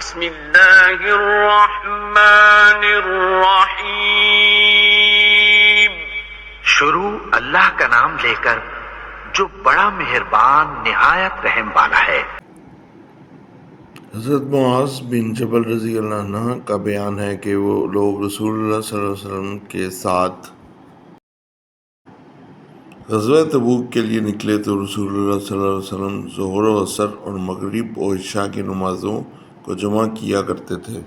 بسم الله الرحمن الرحيم. شروع اللہ کا نام لے کر جو بڑا مہربان نہایت رحم والا ہے۔ حضرت معاذ بن جبل رضی اللہ عنہ کا بیان ہے کہ وہ لوگ رسول اللہ صلی اللہ علیہ وسلم کے ساتھ غزوہ تبوک کے لیے نکلے تو رسول اللہ صلی اللہ علیہ وسلم ظہر و عصر اور مغرب و عشاء کی نمازوں کو جمع کیا کرتے تھے۔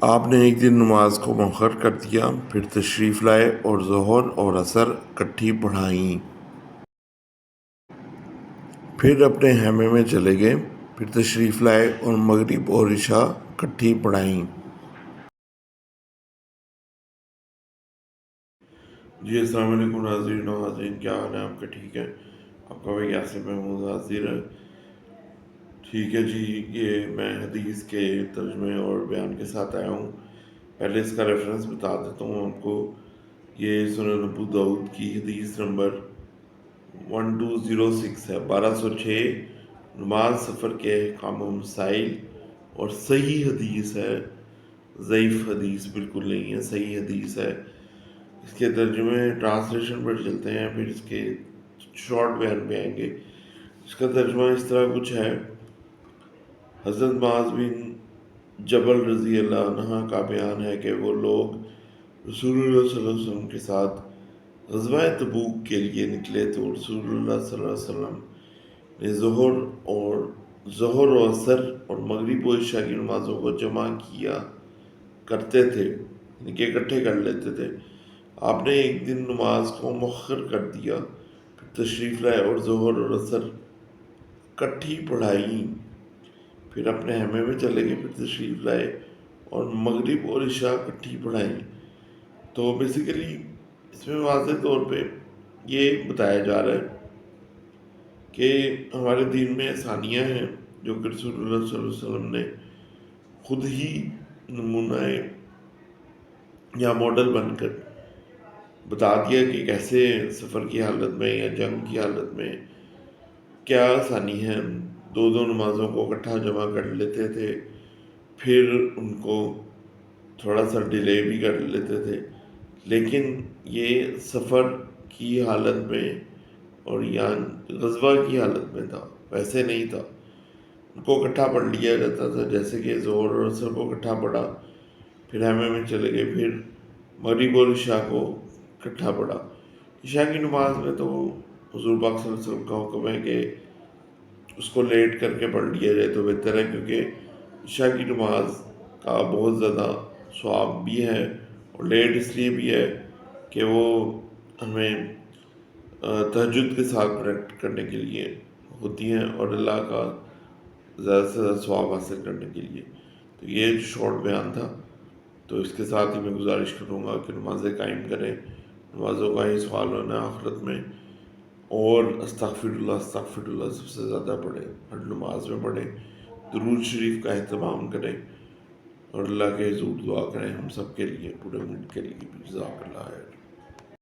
آپ نے ایک دن نماز کو مؤخر کر دیا، پھر تشریف لائے اور ظہر اور عصر کٹھی پڑھائیں۔ پھر اپنے خیمے میں چلے گئے، پھر تشریف لائے اور مغرب اور عشاء کٹھی پڑھائیں۔ جی السلام علیکم ناظرین و حاضرین، کیا حال ہے آپ کا ٹھیک ہے آپ کا بھائی یاسر محمود حاضر ہے۔ ٹھیک ہے جی یہ میں حدیث کے ترجمے اور بیان کے ساتھ آیا ہوں۔ پہلے اس کا ریفرنس بتا دیتا ہوں آپ کو۔ یہ سنن ابو داود کی حدیث number one two zero six ہے، بارہ سو چھ۔ نماز سفر کے احکام و مسائل اور صحیح حدیث ہے۔ ضعیف حدیث بالکل نہیں ہے، صحیح حدیث ہے۔ اس کے ترجمے ٹرانسلیشن پر چلتے ہیں، پھر اس کے شارٹ بیان پہ آئیں گے۔ اس کا ترجمہ اس طرح کچھ ہے۔ حضرت معاذ بن جبل رضی اللہ عنہ کا بیان ہے کہ وہ لوگ رسول اللہ صلی اللہ علیہ وسلم کے ساتھ غزوہ تبوک کے لیے نکلے تو رسول اللہ صلی اللہ علیہ وسلم نے ظہر اور ظہر و عصر اور مغرب و عشاء کی نمازوں کو جمع کیا، کرتے تھے یعنی کہ اکٹھے کر لیتے تھے۔ آپ نے ایک دن نماز کو مؤخر کر دیا تشریف لائے اور ظہر اور عصر کٹھی پڑھائی۔ پھر اپنے ہمے میں چلے گئے، پھر تشریف لائے اور مغرب اور عشاء کٹھی پڑھائی۔ تو بیسیکلی اس میں واضح طور پہ یہ بتایا جا رہا ہے کہ ہمارے دین میں آسانیاں ہیں جو کہ رسول اللہ صلی اللہ علیہ وسلم نے خود ہی نمونہ یا ماڈل بن کر بتا دیا کہ کیسے سفر کی حالت میں یا جنگ کی حالت میں کیا آسانی ہے۔ دو دو نمازوں کو اکٹھا جمع کر لیتے تھے۔ پھر ان کو تھوڑا سا ڈیلے بھی کر لیتے تھے۔ لیکن یہ سفر کی حالت میں اور یا غزوہ کی حالت میں تھا، ویسے نہیں تھا۔ ان کو اکٹھا پڑھ لیا جاتا تھا، جیسے کہ زور اور اثر کو اکٹھا پڑھا۔ پھر ہمیں میں چلے گئے، پھر مغرب اور عشاء کو اکٹھا پڑھا۔ عشاء کی نماز میں تو حضور پاک صلی اللہ علیہ وسلم کا حکم ہے کہ اس کو لیٹ کر کے پڑھ لیا جائے تو بہتر ہے، کیونکہ عشاء کی نماز کا بہت زیادہ ثواب بھی ہے اور لیٹ اس لیے بھی ہے کہ وہ ہمیں تہجد کے ساتھ کنیکٹ کرنے کے لیے ہوتی ہیں اور اللہ کا زیادہ سے زیادہ ثواب حاصل کرنے کے لیے۔ تو یہ شارٹ بیان تھا۔ تو اس کے ساتھ ہی میں گزارش کروں گا کہ نمازیں قائم کریں، نمازوں کا ہی سوال ہونا آخرت میں۔ اور استغفر اللہ استغفر اللہ سب سے زیادہ پڑھیں، ہر نماز میں پڑھیں، درود شریف کا اہتمام کریں اور اللہ کے حضور دعا کریں ہم سب کے لیے، پورے ملک کے لیے بھی جزاک اللہ ہے